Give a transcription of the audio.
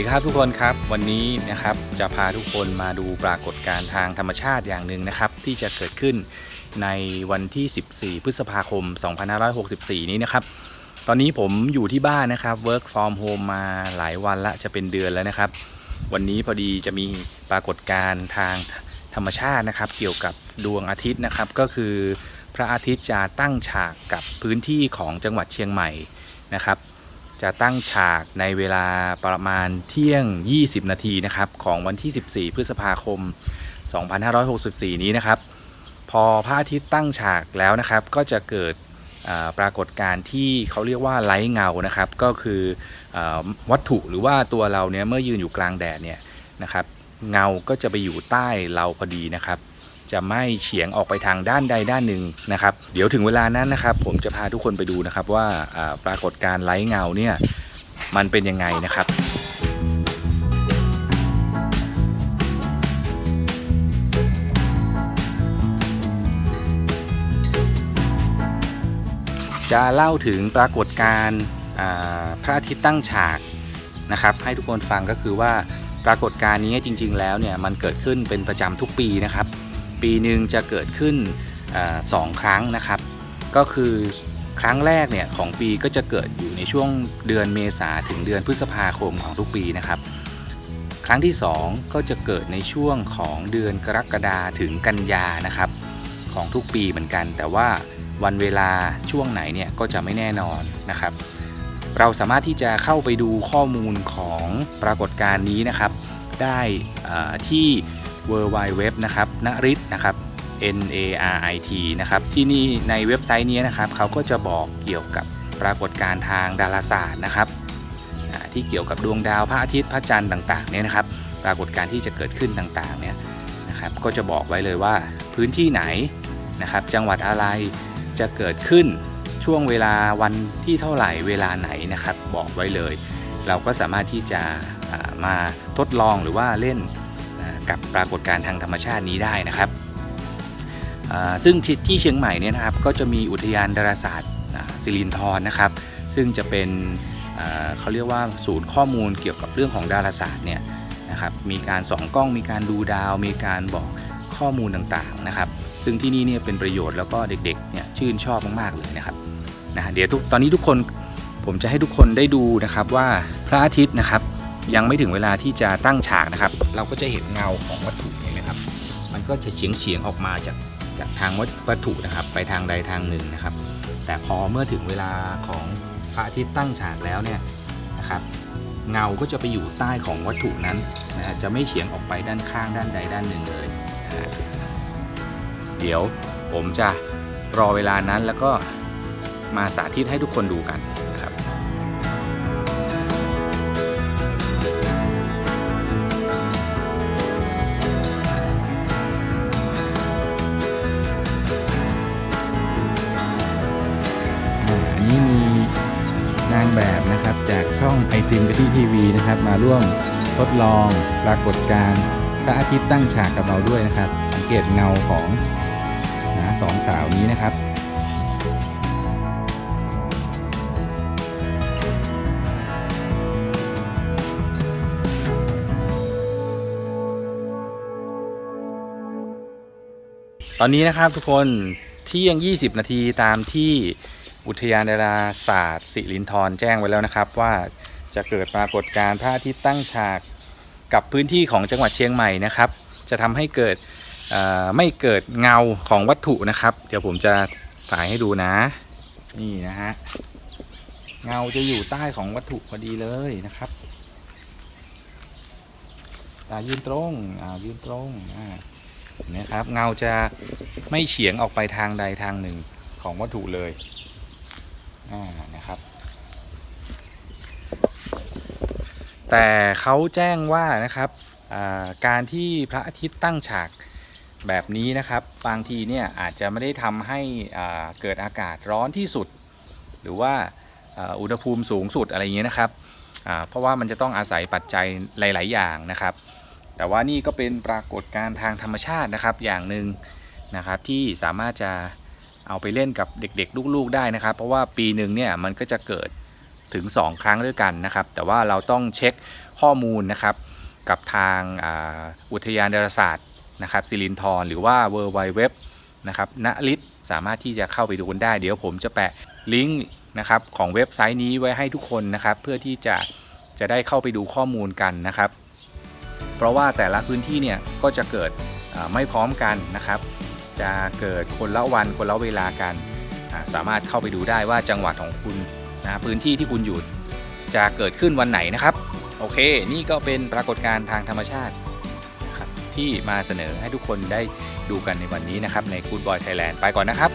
ดีครับทุกคนครับวันนี้นะครับจะพาทุกคนมาดูปรากฏการณ์ทางธรรมชาติอย่างหนึ่งนะครับ ที่จะเกิดขึ้นในวันที่ 14 พฤษภาคม 2564 นี้นะครับ ตอนนี้ผมอยู่ที่บ้านนะครับ work from home มาหลายวันละจะเป็นเดือนแล้วนะครับ วันนี้พอดีจะมีปรากฏการณ์ทางธรรมชาตินะครับ เกี่ยวกับดวงอาทิตย์นะครับ ก็คือพระอาทิตย์จะตั้งฉากกับพื้นที่ของจังหวัดเชียงใหม่นะครับ จะตั้งฉากในเวลาประมาณเที่ยง 20 นาทีนะครับ ของวันที่ 14 พฤษภาคม 2564 นี้นะครับ พอพระอาทิตย์ตั้งฉากแล้วนะครับ ก็จะเกิดปรากฏการณ์ที่เขาเรียกว่าไลท์เงานะครับ ก็คืออวัตถุหรือว่าตัวเราเนี่ยเมื่อยืนอยู่กลางแดดเนี่ยนะครับ เงาก็จะไปอยู่ใต้เราพอดีนะครับ จะไม่เฉียงออกไปทางด้านใดด้านหนึ่งนะครับ เดี๋ยวถึงเวลานั้นนะครับ ผมจะพาทุกคนไปดูนะครับว่าปรากฏการไลท์เงาเนี่ยมันเป็นยังไงนะครับจะเล่าถึงปรากฏการณ์พระอาทิตย์ตั้งฉากนะครับ ให้ทุกคนฟังก็คือว่าปรากฏการณ์นี้จริง ๆ แล้วเนี่ยมันเกิดขึ้นเป็นประจำทุกปีนะครับ ปีหนึ่งจะเกิดขึ้นอสองครั้งนะครับ ก็คือครั้งแรกเนี่ยของปีก็จะเกิดอยู่ในช่วงเดือนเมษาถึงเดือนพฤษภาคมของทุกปีนะครับ ครั้งที่ 2 ก็จะเกิดในช่วงของเดือนกรกฎาถึงกันยานะครับ ของทุกปีเหมือนกัน แต่ว่าวันเวลาช่วงไหนเนี่ยก็จะไม่แน่นอนนะครับ เราสามารถที่จะเข้าไปดูข้อมูลของปรากฏการณ์นี้นะครับ ได้ที่ w w w นะครับนริตนะครับ N A R I T นะครับที่นี่ในเว็บไซต์นี้นะครับเขาก็จะบอกเกี่ยวกับปรากฏการณ์ทางดาราศาสตร์นะครับที่เกี่ยวกับดวงดาวพระอาทิตย์พระจันทร์ต่างๆเนี่ยนะครับ ปรากฏการณ์ที่จะเกิดขึ้นต่างๆเนี่ยนะครับก็จะบอกไว้เลยว่าพื้นที่ไหนนะครับจังหวัดอะไรจะเกิดขึ้นช่วงเวลาวันที่เท่าไหร่เวลาไหนนะครับบอกไว้เลย เราก็สามารถที่จะมาทดลองหรือว่าเล่น กับปรากฏการณ์ทางธรรมชาตินี้ได้นะครับซึ่งที่ที่เชียงใหม่เนี่ยนะครับก็จะมีอุทยานดาราศาสตร์สิรินธรนะครับ ซึ่งจะเป็นเขาเรียกว่าศูนย์ข้อมูลเกี่ยวกับเรื่องของดาราศาสตร์เนี่ยนะครับมีการส่องกล้องมีการดูดาว มีการบอกข้อมูลต่างๆนะครับซึ่งที่นี่เนี่ยเป็นประโยชน์แล้วก็เด็กๆเนี่ยชื่นชอบมากๆเลยนะครับนะเดี๋ยวทุกตอนนี้ทุกคนผมจะให้ทุกคนได้ดูนะครับว่าพระอาทิตย์นะครับ ยังไม่ถึงเวลาที่จะตั้งฉากนะครับ เราก็จะเห็นเงาของวัตถุเห็นไหมครับ มันก็จะเฉียงเฉียงออกมาจากจากทางวัตถุนะครับ ไปทางใดทางหนึ่งนะครับ แต่พอเมื่อถึงเวลาของพระอาทิตย์ตั้งฉากแล้วเนี่ยนะครับ เงาก็จะไปอยู่ใต้ของวัตถุนั้นนะฮะจะไม่เฉียงออกไปด้านข้างด้านใดด้านหนึ่งเลยนะฮะเดี๋ยวผมจะรอเวลานั้นแล้วก็มาสาธิตให้ทุกคนดูกันางแบบนะครับ จากช่องไอติมกะทิทีวีนะครับ มาร่วมทดลองปรากฏการณ์พระอาทิตย์ตั้งฉากกับเราด้วยนะครับ สังเกตเงาของนะสองสาวนี้นะครับตอนนี้นะครับทุกคนเที่ยง 20 นาทีตามที่ อุทยานดาราศาสตร์สิรินธรแจ้งไว้แล้วนะครับ ว่าจะเกิดปรากฏการณ์พระอาทิตย์ตั้งฉากกับพื้นที่ของจังหวัดเชียงใหม่นะครับ จะทำให้เกิดไม่เกิดเงาของวัตถุนะครับ เดี๋ยวผมจะถ่ายให้ดูนะ นี่นะฮะเงาจะอยู่ใต้ของวัตถุพอดีเลยนะครับอ่ายืนตรงอ่ายืนตรงอ่านะครับ เงาจะไม่เฉียงออกไปทางใดทางหนึ่งของวัตถุเลย อ่านะครับ แต่เขาแจ้งว่านะครับการที่พระอาทิตย์ตั้งฉากแบบนี้นะครับ บางทีเนี่ยอาจจะไม่ได้ทำให้เกิดอากาศร้อนที่สุด หรือว่าอุณหภูมิสูงสุดอะไรอย่างเงี้ยนะครับเพราะว่ามันจะต้องอาศัยปัจจัยหลาย ๆ อย่างนะครับ แต่ว่านี่ก็เป็นปรากฏการณ์ทางธรรมชาตินะครับอย่างหนึ่งนะครับที่สามารถจะ เอาไปเล่นกับเด็กๆ ลูกๆได้นะครับ เพราะว่าปีหนึ่งเนี่ยมันก็จะเกิดถึง 2 ครั้งด้วยกันนะครับ แต่ว่าเราต้องเช็คข้อมูลนะครับ กับทางอ,อุทยานดาราศาสตร์นะครับสิรินธรหรือว่า w w w นะครับณลิศสามารถที่จะเข้าไปดูกันได้ เดี๋ยวผมจะแปะลิงก์นะครับของเว็บไซต์นี้ไว้ให้ทุกคนนะครับ เพื่อที่จะจะได้เข้าไปดูข้อมูลกันนะครับ เพราะว่าแต่ละพื้นที่เนี่ยก็จะเกิดไม่พร้อมกันนะครับ จะเกิดคนละวันคนละเวลากัน สามารถเข้าไปดูได้ว่าจังหวัดของคุณนะพื้นที่ที่คุณอยู่จะเกิดขึ้นวันไหนนะครับ โอเค นี่ก็เป็นปรากฏการณ์ทางธรรมชาติที่มาเสนอให้ทุกคนได้ดูกันในวันนี้นะครับใน Good Boy Thailand ไปก่อนนะครับ